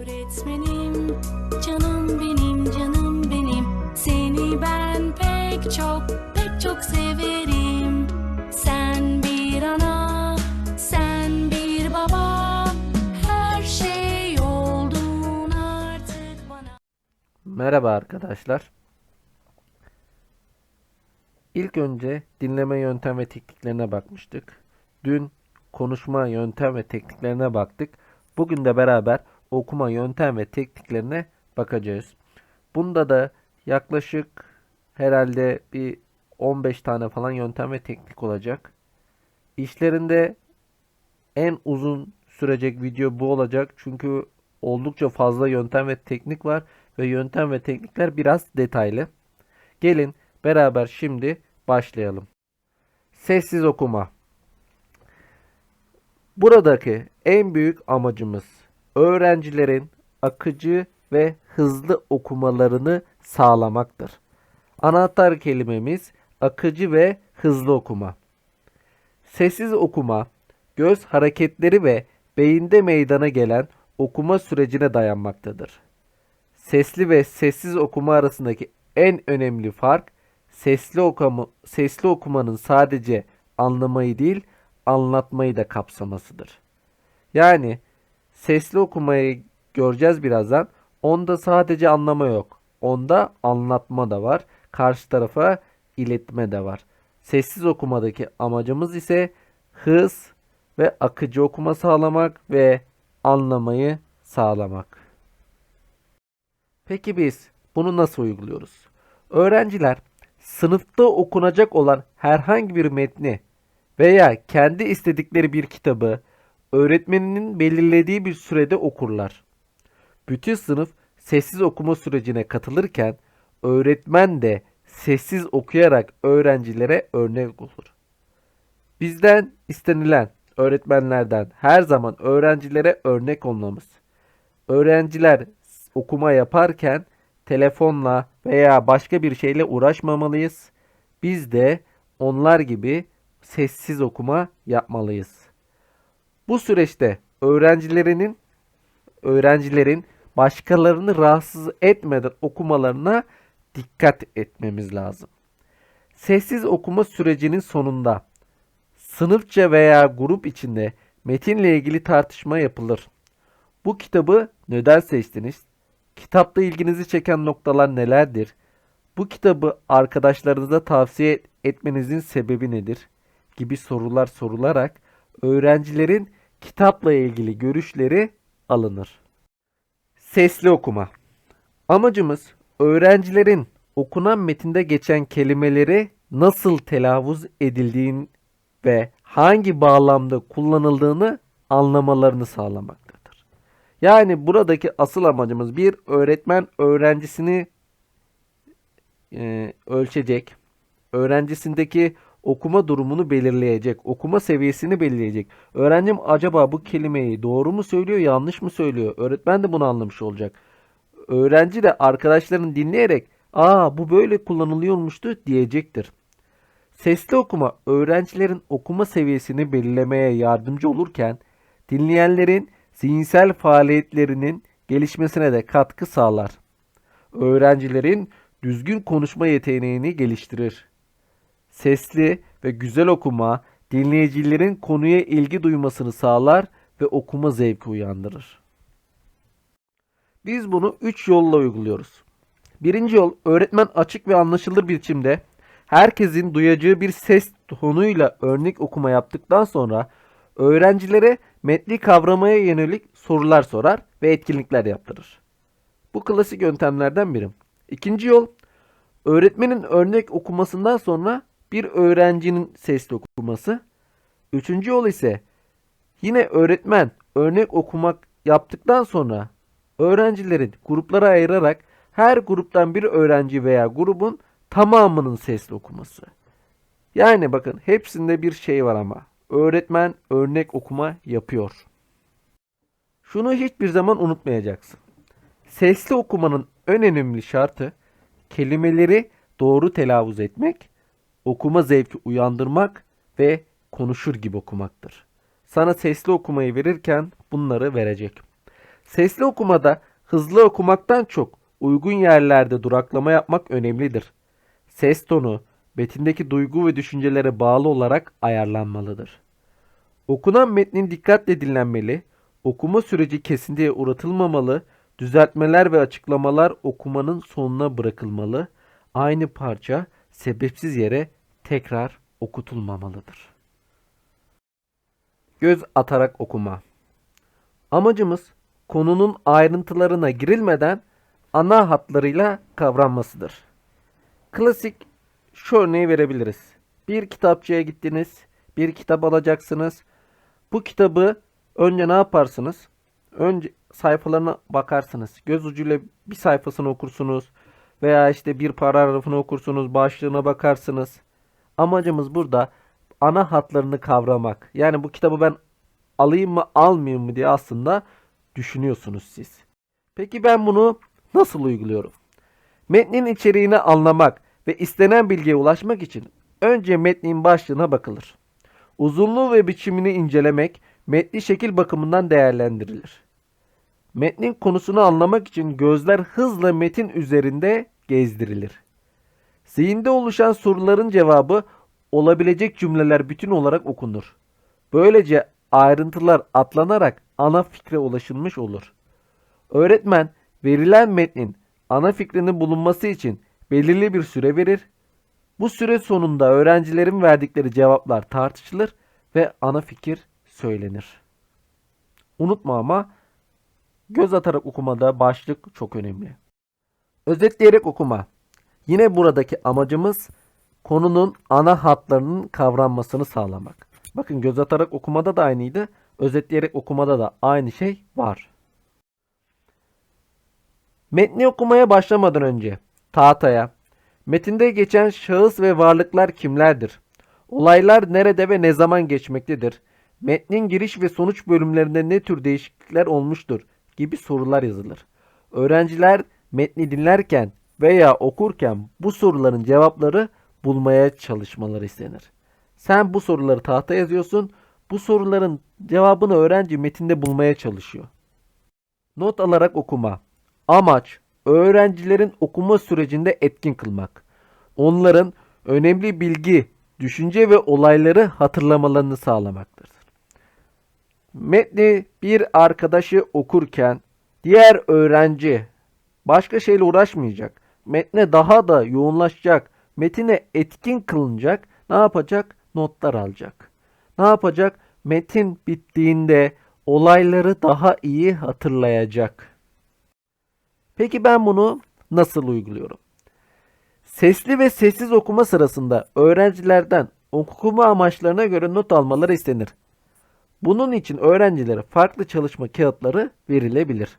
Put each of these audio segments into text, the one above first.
Öğretmenim, canım benim, canım benim. Seni ben pek çok, pek çok severim. Sen bir ana, sen bir baba. Her şey oldun artık bana. Merhaba arkadaşlar. İlk önce dinleme yöntem ve tekniklerine bakmıştık. Dün konuşma yöntem ve tekniklerine baktık. Bugün de beraber okuma yöntem ve tekniklerine bakacağız. Bunda da yaklaşık herhalde bir 15 tane falan yöntem ve teknik olacak. İşlerinde en uzun sürecek video bu olacak. Çünkü oldukça fazla yöntem ve teknik var ve yöntem ve teknikler biraz detaylı. Gelin beraber şimdi başlayalım. Sessiz okuma. Buradaki en büyük amacımız öğrencilerin akıcı ve hızlı okumalarını sağlamaktır. Anahtar kelimemiz akıcı ve hızlı okuma. Sessiz okuma, göz hareketleri ve beyinde meydana gelen okuma sürecine dayanmaktadır. Sesli ve sessiz okuma arasındaki en önemli fark sesli okuma, sesli okumanın sadece anlamayı değil, anlatmayı da kapsamasıdır. Yani sesli okumayı göreceğiz birazdan. Onda sadece anlama yok. Onda anlatma da var. Karşı tarafa iletme de var. Sessiz okumadaki amacımız ise hız ve akıcı okuma sağlamak ve anlamayı sağlamak. Peki biz bunu nasıl uyguluyoruz? Öğrenciler sınıfta okunacak olan herhangi bir metni veya kendi istedikleri bir kitabı öğretmeninin belirlediği bir sürede okurlar. Bütün sınıf sessiz okuma sürecine katılırken öğretmen de sessiz okuyarak öğrencilere örnek olur. Bizden istenilen öğretmenlerden her zaman öğrencilere örnek olmamız. Öğrenciler okuma yaparken telefonla veya başka bir şeyle uğraşmamalıyız. Biz de onlar gibi sessiz okuma yapmalıyız. Bu süreçte öğrencilerinin öğrencilerin başkalarını rahatsız etmeden okumalarına dikkat etmemiz lazım. Sessiz okuma sürecinin sonunda sınıfça veya grup içinde metinle ilgili tartışma yapılır. Bu kitabı neden seçtiniz? Kitapta ilginizi çeken noktalar nelerdir? Bu kitabı arkadaşlarınıza tavsiye etmenizin sebebi nedir? gibi sorular sorularak öğrencilerin kitapla ilgili görüşleri alınır. Sesli okuma. Amacımız öğrencilerin okunan metinde geçen kelimeleri nasıl telaffuz edildiğini ve hangi bağlamda kullanıldığını anlamalarını sağlamaktadır. Yani buradaki asıl amacımız bir öğretmen öğrencisini e, ölçecek, öğrencisindeki okuma durumunu belirleyecek, okuma seviyesini belirleyecek. Öğrencim acaba bu kelimeyi doğru mu söylüyor, yanlış mı söylüyor? Öğretmen de bunu anlamış olacak. Öğrenci de arkadaşlarını dinleyerek, "Aa bu böyle kullanılıyormuştu." diyecektir. Sesli okuma öğrencilerin okuma seviyesini belirlemeye yardımcı olurken dinleyenlerin zihinsel faaliyetlerinin gelişmesine de katkı sağlar. Öğrencilerin düzgün konuşma yeteneğini geliştirir. Sesli ve güzel okuma dinleyicilerin konuya ilgi duymasını sağlar ve okuma zevki uyandırır. Biz bunu 3 yolla uyguluyoruz. Birinci yol öğretmen açık ve anlaşılır biçimde herkesin duyacağı bir ses tonuyla örnek okuma yaptıktan sonra öğrencilere metni kavramaya yönelik sorular sorar ve etkinlikler yaptırır. Bu klasik yöntemlerden biri. İkinci yol öğretmenin örnek okumasından sonra bir öğrencinin sesli okuması. Üçüncü yol ise yine öğretmen örnek okumak yaptıktan sonra öğrencileri gruplara ayırarak her gruptan bir öğrenci veya grubun tamamının sesli okuması. Yani bakın hepsinde bir şey var ama. Öğretmen örnek okuma yapıyor. Şunu hiçbir zaman unutmayacaksın. Sesli okumanın en önemli şartı kelimeleri doğru telaffuz etmek, okuma zevki uyandırmak ve konuşur gibi okumaktır. Sana sesli okumayı verirken bunları verecek. Sesli okumada hızlı okumaktan çok uygun yerlerde duraklama yapmak önemlidir. Ses tonu metindeki duygu ve düşüncelere bağlı olarak ayarlanmalıdır. Okunan metnin dikkatle dinlenmeli, okuma süreci kesintiye uğratılmamalı, düzeltmeler ve açıklamalar okumanın sonuna bırakılmalı. Aynı parça sebepsiz yere tekrar okutulmamalıdır. Göz atarak okuma. Amacımız konunun ayrıntılarına girilmeden ana hatlarıyla kavranmasıdır. Klasik şu örneği verebiliriz. Bir kitapçıya gittiniz, bir kitap alacaksınız. Bu kitabı önce ne yaparsınız? Önce sayfalarına bakarsınız. Göz ucuyla bir sayfasını okursunuz. Veya işte bir paragrafını okursunuz. Başlığına bakarsınız. Amacımız burada ana hatlarını kavramak. Yani bu kitabı ben alayım mı almayayım mı diye aslında düşünüyorsunuz siz. Peki ben bunu nasıl uyguluyorum? Metnin içeriğini anlamak ve istenen bilgiye ulaşmak için önce metnin başlığına bakılır. Uzunluğu ve biçimini incelemek metni şekil bakımından değerlendirilir. Metnin konusunu anlamak için gözler hızla metin üzerinde gezdirilir. Zihinde oluşan soruların cevabı olabilecek cümleler bütün olarak okunur. Böylece ayrıntılar atlanarak ana fikre ulaşılmış olur. Öğretmen verilen metnin ana fikrinin bulunması için belirli bir süre verir. Bu süre sonunda öğrencilerin verdikleri cevaplar tartışılır ve ana fikir söylenir. Unutma ama göz atarak okumada başlık çok önemli. Özetleyerek okuma. Yine buradaki amacımız konunun ana hatlarının kavranmasını sağlamak. Bakın göz atarak okumada da aynıydı. Özetleyerek okumada da aynı şey var. Metni okumaya başlamadan önce tahtaya metinde geçen şahıs ve varlıklar kimlerdir? Olaylar nerede ve ne zaman geçmektedir? Metnin giriş ve sonuç bölümlerinde ne tür değişiklikler olmuştur? Gibi sorular yazılır. Öğrenciler metni dinlerken veya okurken bu soruların cevapları bulmaya çalışmaları istenir. Sen bu soruları tahta yazıyorsun. Bu soruların cevabını öğrenci metinde bulmaya çalışıyor. Not alarak okuma. Amaç öğrencilerin okuma sürecinde etkin kılmak. Onların önemli bilgi, düşünce ve olayları hatırlamalarını sağlamaktır. Metni bir arkadaşı okurken diğer öğrenci başka şeyle uğraşmayacak. Metne daha da yoğunlaşacak. Metine etkin kılınacak. Ne yapacak? Notlar alacak. Ne yapacak? Metin bittiğinde olayları daha iyi hatırlayacak. Peki ben bunu nasıl uyguluyorum? Sesli ve sessiz okuma sırasında öğrencilerden okuma amaçlarına göre not almaları istenir. Bunun için öğrencilere farklı çalışma kağıtları verilebilir.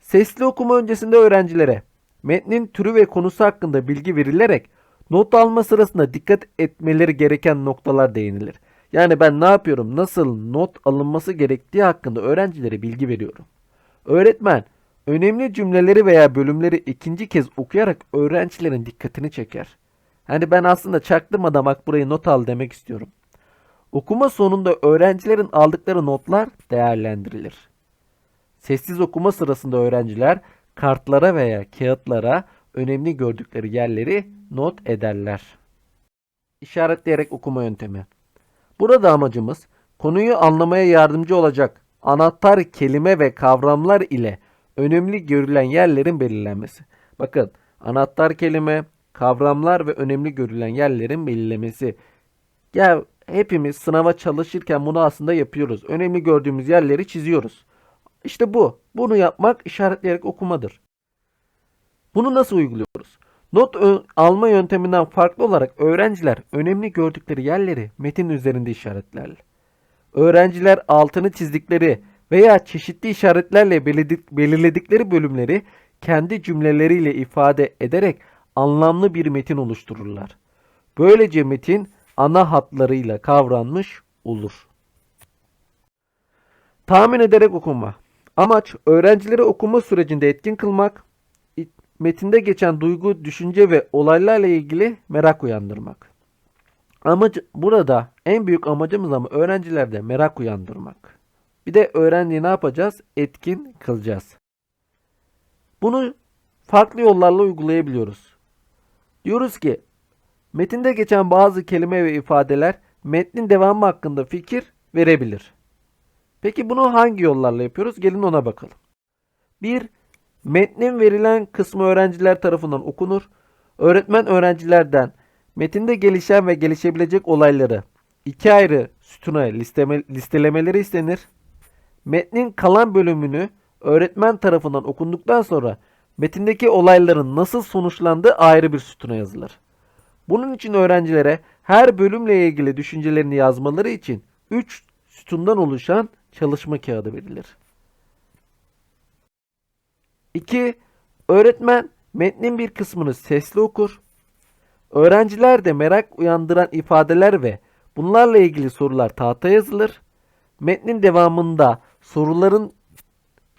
Sesli okuma öncesinde öğrencilere metnin türü ve konusu hakkında bilgi verilerek not alma sırasında dikkat etmeleri gereken noktalar değinilir. Yani ben ne yapıyorum, nasıl not alınması gerektiği hakkında öğrencilere bilgi veriyorum. Öğretmen önemli cümleleri veya bölümleri ikinci kez okuyarak öğrencilerin dikkatini çeker. Hani ben aslında çaktırmadan bak burayı not al demek istiyorum. Okuma sonunda öğrencilerin aldıkları notlar değerlendirilir. Sessiz okuma sırasında öğrenciler kartlara veya kağıtlara önemli gördükleri yerleri not ederler. İşaretleyerek okuma yöntemi. Burada amacımız konuyu anlamaya yardımcı olacak anahtar kelime ve kavramlar ile önemli görülen yerlerin belirlenmesi. Bakın anahtar kelime, kavramlar ve önemli görülen yerlerin belirlemesi. Ya hepimiz sınava çalışırken bunu aslında yapıyoruz. Önemli gördüğümüz yerleri çiziyoruz. İşte bu. Bunu yapmak işaretleyerek okumadır. Bunu nasıl uyguluyoruz? Not alma yönteminden farklı olarak öğrenciler önemli gördükleri yerleri metin üzerinde işaretlerler. Öğrenciler altını çizdikleri veya çeşitli işaretlerle belirledikleri bölümleri kendi cümleleriyle ifade ederek anlamlı bir metin oluştururlar. Böylece metin ana hatlarıyla kavranmış olur. Tahmin ederek okuma. Amaç öğrencileri okuma sürecinde etkin kılmak, metinde geçen duygu, düşünce ve olaylarla ilgili merak uyandırmak. Amacı burada en büyük amacımız ama öğrencilerde merak uyandırmak. Bir de öğrenciyi ne yapacağız? Etkin kılacağız. Bunu farklı yollarla uygulayabiliyoruz. Diyoruz ki metinde geçen bazı kelime ve ifadeler metnin devamı hakkında fikir verebilir. Peki bunu hangi yollarla yapıyoruz? Gelin ona bakalım. 1. Metnin verilen kısmı öğrenciler tarafından okunur. Öğretmen öğrencilerden metinde gelişen ve gelişebilecek olayları iki ayrı sütuna listeme, listelemeleri istenir. Metnin kalan bölümünü öğretmen tarafından okunduktan sonra metindeki olayların nasıl sonuçlandığı ayrı bir sütuna yazılır. Bunun için öğrencilere her bölümle ilgili düşüncelerini yazmaları için 3 sütundan oluşan çalışma kağıdı verilir. 2. Öğretmen metnin bir kısmını sesli okur. Öğrenciler de merak uyandıran ifadeler ve bunlarla ilgili sorular tahtaya yazılır. Metnin devamında soruların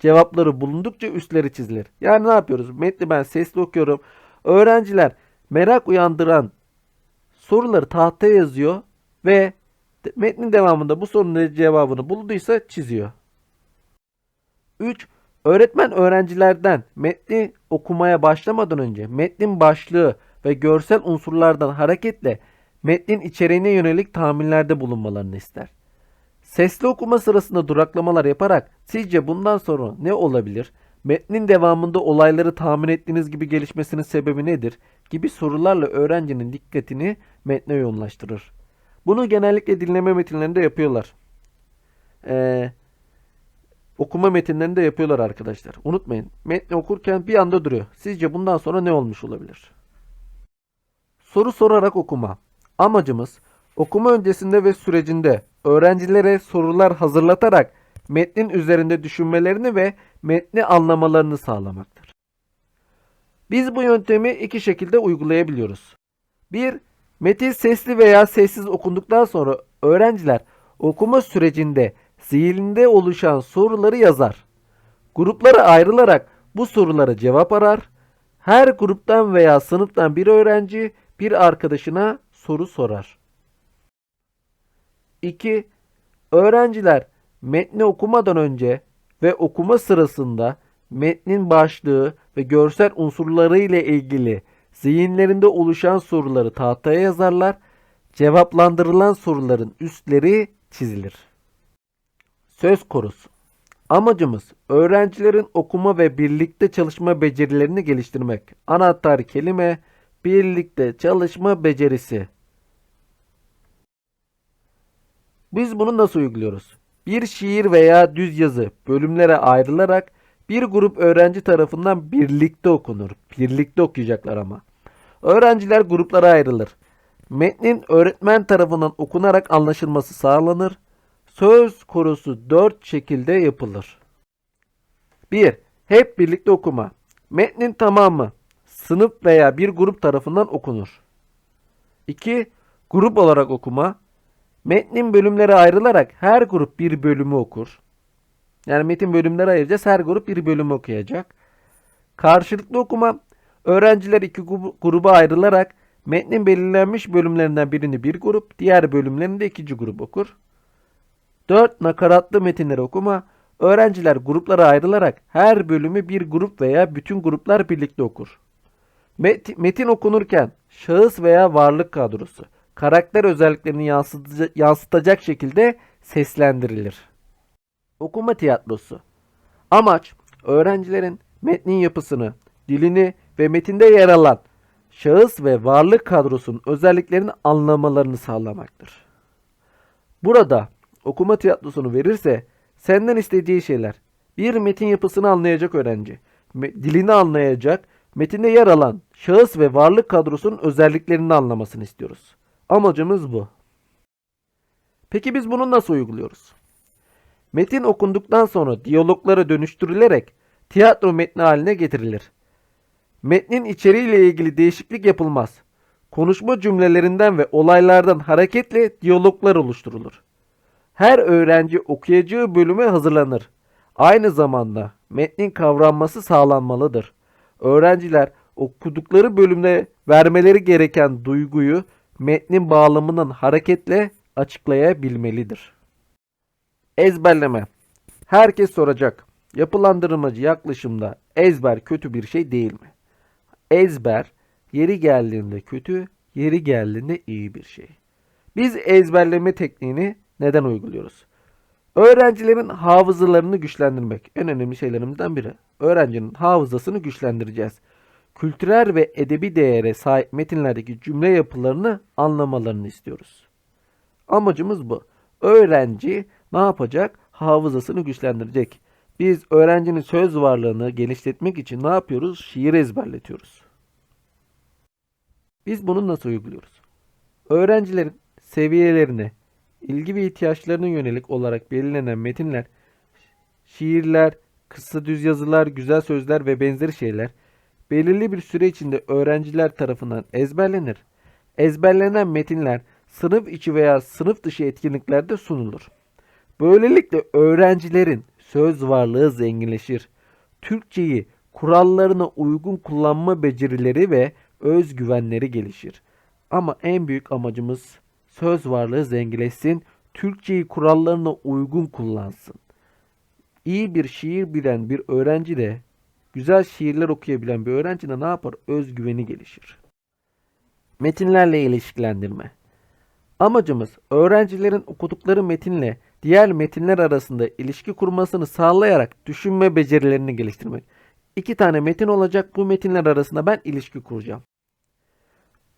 cevapları bulundukça üstleri çizilir. Yani ne yapıyoruz? Metni ben sesli okuyorum. Öğrenciler merak uyandıran soruları tahtaya yazıyor ve metnin devamında bu sorunun cevabını bulduysa çiziyor. 3. Öğretmen öğrencilerden metni okumaya başlamadan önce metnin başlığı ve görsel unsurlardan hareketle metnin içeriğine yönelik tahminlerde bulunmalarını ister. Sesli okuma sırasında duraklamalar yaparak sizce bundan sonra ne olabilir? Metnin devamında olayları tahmin ettiğiniz gibi gelişmesinin sebebi nedir? Gibi sorularla öğrencinin dikkatini metne yoğunlaştırır. Bunu genellikle dinleme metinlerinde yapıyorlar. Ee, okuma metinlerinde yapıyorlar arkadaşlar. Unutmayın. Metni okurken bir anda duruyor. Sizce bundan sonra ne olmuş olabilir? Soru sorarak okuma. Amacımız okuma öncesinde ve sürecinde öğrencilere sorular hazırlatarak metnin üzerinde düşünmelerini ve metni anlamalarını sağlamaktır. Biz bu yöntemi iki şekilde uygulayabiliyoruz. 1. Metin sesli veya sessiz okunduktan sonra öğrenciler okuma sürecinde zihninde oluşan soruları yazar. Gruplara ayrılarak bu sorulara cevap arar. Her gruptan veya sınıftan bir öğrenci bir arkadaşına soru sorar. 2. Öğrenciler metni okumadan önce ve okuma sırasında metnin başlığı ve görsel unsurları ile ilgili zihinlerinde oluşan soruları tahtaya yazarlar. Cevaplandırılan soruların üstleri çizilir. Söz korusu. Amacımız öğrencilerin okuma ve birlikte çalışma becerilerini geliştirmek. Anahtar kelime birlikte çalışma becerisi. Biz bunu nasıl uyguluyoruz? Bir şiir veya düz yazı bölümlere ayrılarak bir grup öğrenci tarafından birlikte okunur. Birlikte okuyacaklar ama. Öğrenciler gruplara ayrılır. Metnin öğretmen tarafından okunarak anlaşılması sağlanır. Söz korusu dört şekilde yapılır. 1. Hep birlikte okuma. Metnin tamamı sınıf veya bir grup tarafından okunur. 2. Grup olarak okuma. Metnin bölümlere ayrılarak her grup bir bölümü okur. Yani metin bölümlere ayıracağız. Her grup bir bölüm okuyacak. Karşılıklı okuma. Öğrenciler iki gruba ayrılarak metnin belirlenmiş bölümlerinden birini bir grup, diğer bölümlerini de ikinci grup okur. 4. Nakaratlı metinleri okuma. Öğrenciler gruplara ayrılarak her bölümü bir grup veya bütün gruplar birlikte okur. Met- metin okunurken şahıs veya varlık kadrosu karakter özelliklerini yansıtacak şekilde seslendirilir. Okuma tiyatrosu. Amaç öğrencilerin metnin yapısını, dilini ve metinde yer alan şahıs ve varlık kadrosunun özelliklerini anlamalarını sağlamaktır. Burada okuma tiyatrosunu verirse senden istediği şeyler bir metin yapısını anlayacak öğrenci, dilini anlayacak, metinde yer alan şahıs ve varlık kadrosunun özelliklerini anlamasını istiyoruz. Amacımız bu. Peki biz bunu nasıl uyguluyoruz? Metin okunduktan sonra diyaloglara dönüştürülerek tiyatro metni haline getirilir. Metnin içeriğiyle ilgili değişiklik yapılmaz. Konuşma cümlelerinden ve olaylardan hareketle diyaloglar oluşturulur. Her öğrenci okuyacağı bölüme hazırlanır. Aynı zamanda metnin kavranması sağlanmalıdır. Öğrenciler okudukları bölümde vermeleri gereken duyguyu metnin bağlamından hareketle açıklayabilmelidir. Ezberleme. Herkes soracak. Yapılandırmacı yaklaşımda ezber kötü bir şey değil mi? Ezber yeri geldiğinde kötü, yeri geldiğinde iyi bir şey. Biz ezberleme tekniğini neden uyguluyoruz? Öğrencilerin hafızalarını güçlendirmek en önemli şeylerimizden biri. Öğrencinin hafızasını güçlendireceğiz. Kültürel ve edebi değere sahip metinlerdeki cümle yapılarını anlamalarını istiyoruz. Amacımız bu. Öğrenci ne yapacak? Hafızasını güçlendirecek. Biz öğrencinin söz varlığını geliştirmek için ne yapıyoruz? Şiir ezberletiyoruz. Biz bunu nasıl uyguluyoruz? Öğrencilerin seviyelerine, ilgi ve ihtiyaçlarına yönelik olarak belirlenen metinler, şiirler, kısa düz yazılar, güzel sözler ve benzeri şeyler belirli bir süre içinde öğrenciler tarafından ezberlenir. Ezberlenen metinler sınıf içi veya sınıf dışı etkinliklerde sunulur. Böylelikle öğrencilerin söz varlığı zenginleşir. Türkçeyi kurallarına uygun kullanma becerileri ve özgüvenleri gelişir. Ama en büyük amacımız söz varlığı zenginleşsin, Türkçeyi kurallarına uygun kullansın. İyi bir şiir bilen bir öğrenci de, güzel şiirler okuyabilen bir öğrenci de ne yapar? Özgüveni gelişir. Metinlerle ilişkilendirme. Amacımız öğrencilerin okudukları metinle diğer metinler arasında ilişki kurmasını sağlayarak düşünme becerilerini geliştirmek. İki tane metin olacak. Bu metinler arasında ben ilişki kuracağım.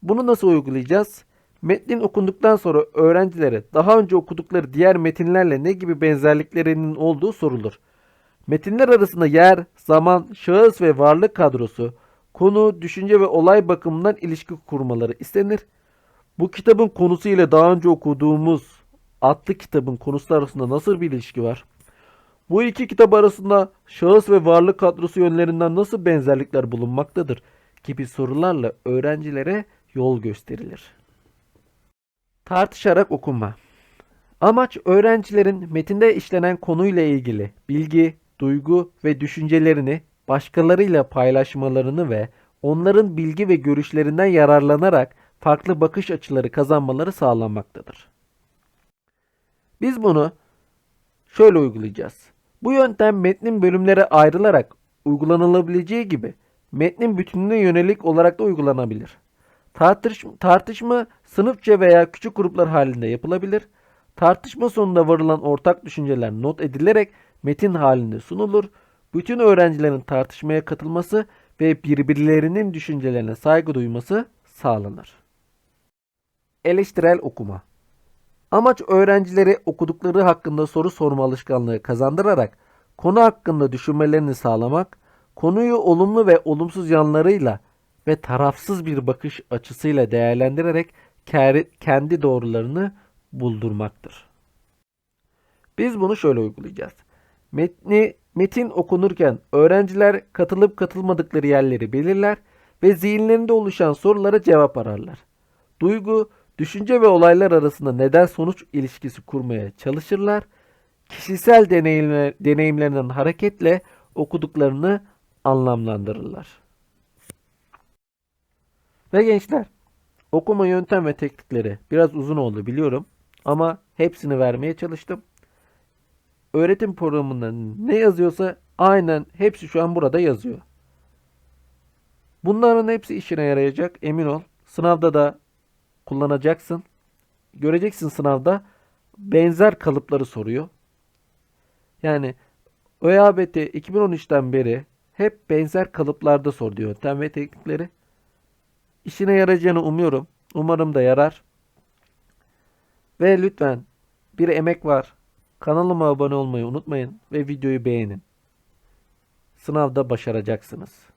Bunu nasıl uygulayacağız? Metnin okunduktan sonra öğrencilere daha önce okudukları diğer metinlerle ne gibi benzerliklerinin olduğu sorulur. Metinler arasında yer, zaman, şahıs ve varlık kadrosu, konu, düşünce ve olay bakımından ilişki kurmaları istenir. Bu kitabın konusu ile daha önce okuduğumuz adlı kitabın konusu arasında nasıl bir ilişki var? Bu iki kitap arasında şahıs ve varlık kadrosu yönlerinden nasıl benzerlikler bulunmaktadır? gibi sorularla öğrencilere yol gösterilir. Tartışarak okuma. Amaç öğrencilerin metinde işlenen konuyla ilgili bilgi, duygu ve düşüncelerini başkalarıyla paylaşmalarını ve onların bilgi ve görüşlerinden yararlanarak farklı bakış açıları kazanmaları sağlanmaktadır. Biz bunu şöyle uygulayacağız. Bu yöntem metnin bölümlere ayrılarak uygulanılabileceği gibi metnin bütününe yönelik olarak da uygulanabilir. Tartışma, tartışma sınıfça veya küçük gruplar halinde yapılabilir. Tartışma sonunda varılan ortak düşünceler not edilerek metin halinde sunulur. Bütün öğrencilerin tartışmaya katılması ve birbirlerinin düşüncelerine saygı duyması sağlanır. Eleştirel okuma Amaç öğrencilere okudukları hakkında soru sorma alışkanlığı kazandırarak konu hakkında düşünmelerini sağlamak, konuyu olumlu ve olumsuz yanlarıyla ve tarafsız bir bakış açısıyla değerlendirerek kendi doğrularını buldurmaktır. Biz bunu şöyle uygulayacağız. Metni, metin okunurken öğrenciler katılıp katılmadıkları yerleri belirler ve zihinlerinde oluşan sorulara cevap ararlar. Duygu, düşünce ve olaylar arasında neden sonuç ilişkisi kurmaya çalışırlar. Kişisel deneyimler, deneyimlerinden hareketle okuduklarını anlamlandırırlar. Ve gençler, okuma yöntem ve teknikleri biraz uzun oldu biliyorum ama hepsini vermeye çalıştım. Öğretim programında ne yazıyorsa aynen hepsi şu an burada yazıyor. Bunların hepsi işine yarayacak emin ol. Sınavda da kullanacaksın. Göreceksin sınavda benzer kalıpları soruyor. Yani ÖABT 2013'ten beri hep benzer kalıplarda sordu yöntem ve teknikleri. İşine yarayacağını umuyorum. Umarım da yarar. Ve lütfen bir emek var. Kanalıma abone olmayı unutmayın ve videoyu beğenin. Sınavda başaracaksınız.